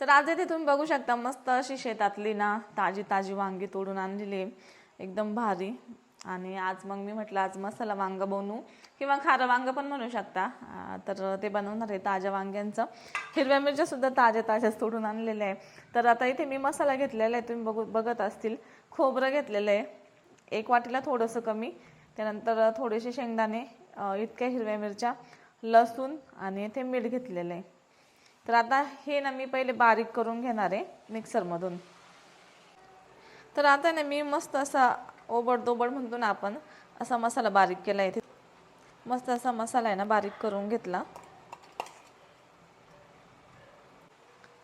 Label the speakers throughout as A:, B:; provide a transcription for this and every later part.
A: तर आज इथे तुम्ही बघू शकता मस्त अशी शेतातली ना ताजी ताजी वांगी तोडून आणलेली आहे. एकदम भारी. आणि आज मग मी म्हटलं आज मसाला वांग बनवू किंवा खारं वांग पण म्हणू शकता. तर ते बनवणार आहे ताज्या वांग्यांचं. हिरव्या मिरच्या सुद्धा ताज्या ताज्याच तोडून आणलेल्या आहे. तर आता इथे मी मसाला घेतलेला आहे. तुम्ही बघू बघत असतील खोबरं घेतलेलं आहे. एक वाटीला थोडंसं कमी. त्यानंतर थोडेसे शेंगदाणे इतक्या हिरव्या मिरच्या लसूण आणि इथे मीठ घेतलेलं आहे. तर आता हे ना मी पहिले बारीक करून घेणार आहे मिक्सरमधून. तर आता ना मी मस्त असा ओबड दोबड म्हणतो ना आपण असा मसाला बारीक केला आहे मस्त असा मसाला आहे ना बारीक करून घेतला.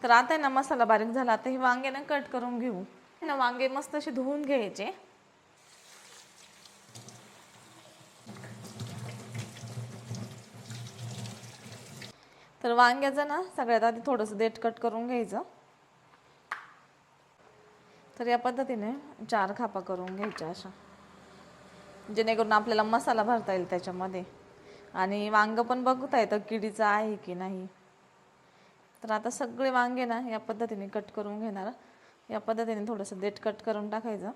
A: तर आता आहे ना मसाला बारीक झाला आता हे वांगे ना कट करून घेऊ. ना वांगे मस्त असे धुवून घ्यायचे. तर वांग्याचं ना सगळ्यात आधी थोडंसं देठ कट करून घ्यायचं. तर या पद्धतीने चार खापा करून घ्यायच्या अशा. जेणेकरून आपल्याला मसाला भरता येईल त्याच्यामध्ये. आणि वांग पण बघता येतं किडीचं आहे की नाही. तर आता सगळे वांगे ना या पद्धतीने कट करून घेणार. या पद्धतीने थोडंसं देठ कट करून टाकायचं.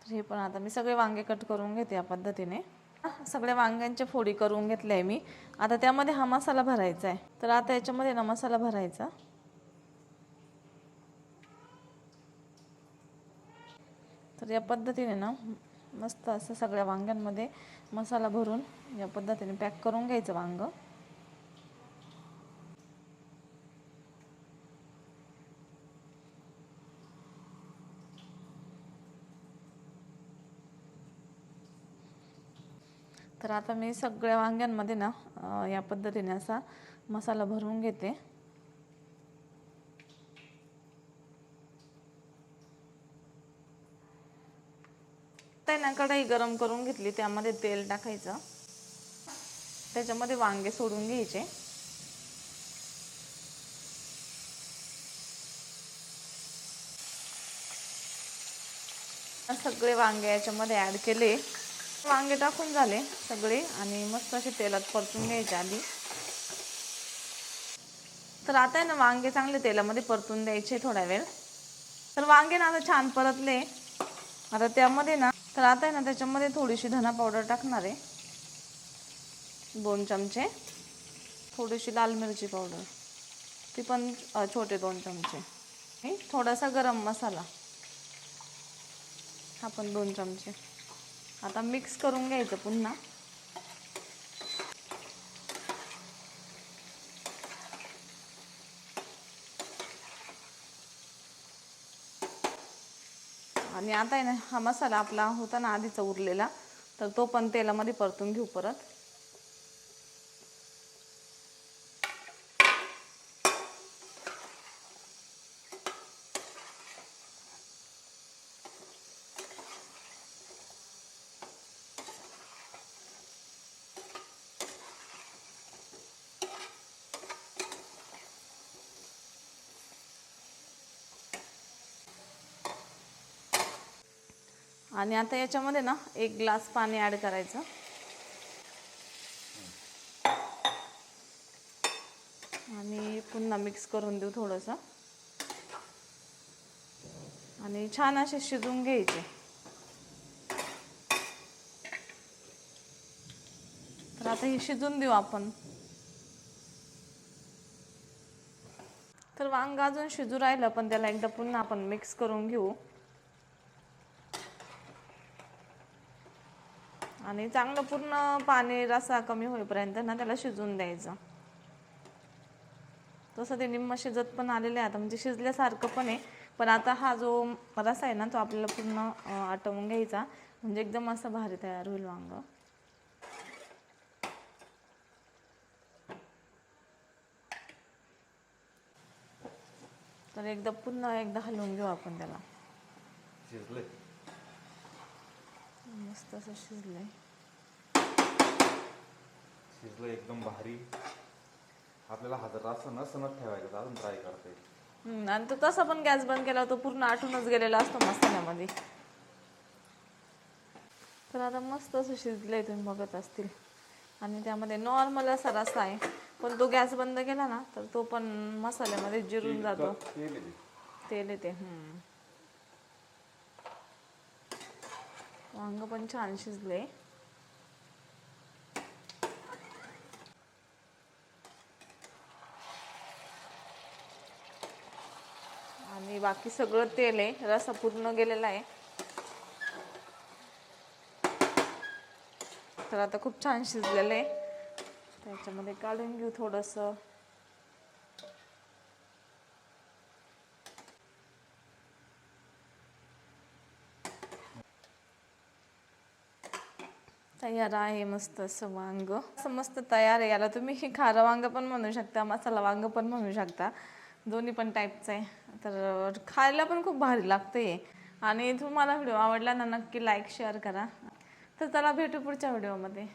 A: तर हे पण आता मी सगळे वांगे कट करून घेते या पद्धतीने. सगळ्या वांग्यांच्या फोडी करून घेतल्या आहे मी. आता त्यामध्ये हा मसाला भरायचा आहे. तर आता याच्यामध्ये ना मसाला भरायचा. तर या पद्धतीने ना मस्त असं सगळ्या वांग्यांमध्ये मसाला भरून या पद्धतीने पॅक करून घ्यायचं वांग. तर आता मी सगळ्या वांग्यांमध्ये ना या पद्धतीने असा मसाला भरून घेते. त्यांना ना कढई गरम करून घेतली त्यामध्ये तेल टाकायचं. त्याच्यामध्ये वांगे सोडून घ्यायचे. सगळे वांगे याच्यामध्ये ॲड केले. वांगे टाकून झाले सगळे आणि मस्त असे तेलात परतून घ्यायचे आधी. तर आता आहे ना वांगे चांगले तेलामध्ये परतून द्यायचे थोडा वेळ. तर वांगे ना आता छान परतले. आता त्यामध्ये ना तर आता आहे ना त्याच्यामध्ये थोडीशी धना पावडर टाकणार आहे. दोन चमचे. थोडीशी लाल मिरची पावडर. ती पण छोटे दोन चमचे. आणि थोडासा गरम मसाला. हा पण दोन चमचे. आता मिक्स करून घ्यायचं पुन्हा. आणि आता आहे ना हा मसाला आपला होता ना आधीचा उरलेला तर तो पण तेलामध्ये परतून घेऊ परत. आणि आता याच्यामध्ये ना एक ग्लास पाणी ॲड करायचं. आणि पुन्हा मिक्स करून देऊ थोडंसं. आणि छान असे शिजून घ्यायचे. तर आता हे शिजून देऊ आपण. तर वांग अजून शिजू राहिलं पण त्याला एकदा पुन्हा आपण मिक्स करून घेऊ. आणि चांगलं पूर्ण पाणी रसा कमी होईपर्यंत ना त्याला शिजवून द्यायचं. तसं ते निम्म शिजत पण आलेले आहे आता म्हणजे शिजल्यासारखं पण आहे. पण आता हा जो रसा आहे ना तो आपल्याला पूर्ण आटवून घ्यायचा. म्हणजे एकदम असं भारी तयार होईल वांग. तर एकदा पुन्हा एकदा हलवून घेऊ आपण त्याला.
B: शिजले
A: मस्त असं शिजलंय
B: शिजलं एकदम भारी. आपल्याला हातात असं नसनच ठेवायचं तर अजून ट्राय करता येईल.
A: हम्म, आणि तो तसा पण गॅस बंद केला तो पूर्ण आटूनच गेलेला असतो मसाल्यामध्ये. तर आता मस्त असं शिजलंय तुम्ही बघत असतील. आणि त्यामध्ये नॉर्मल असा रस्सा आहे. पण तो गॅस बंद केला ना तर तो पण मसाल्यामध्ये जिरून जातो.
B: तेल आहे.
A: तेल येते हम्म. वांग पण छान शिजले. आणि बाकी सगळं तेल आहे रसा पूर्ण गेलेला आहे. तर आता खूप छान शिजलेलं आहे. त्याच्यामध्ये काढून घेऊ थोडंसं. तयार आहे मस्त असं वांग. असं मस्त तयार आहे याला. तुम्ही खारं वांग पण म्हणू शकता मसाला वांग पण म्हणू शकता. दोन्ही पण टाईपचं आहे. तर खायला पण खूप भारी लागतं आहे आणि तुम्हाला व्हिडिओ आवडला ना नक्की लाईक शेअर करा. तर चला भेटू पुढच्या व्हिडिओमध्ये.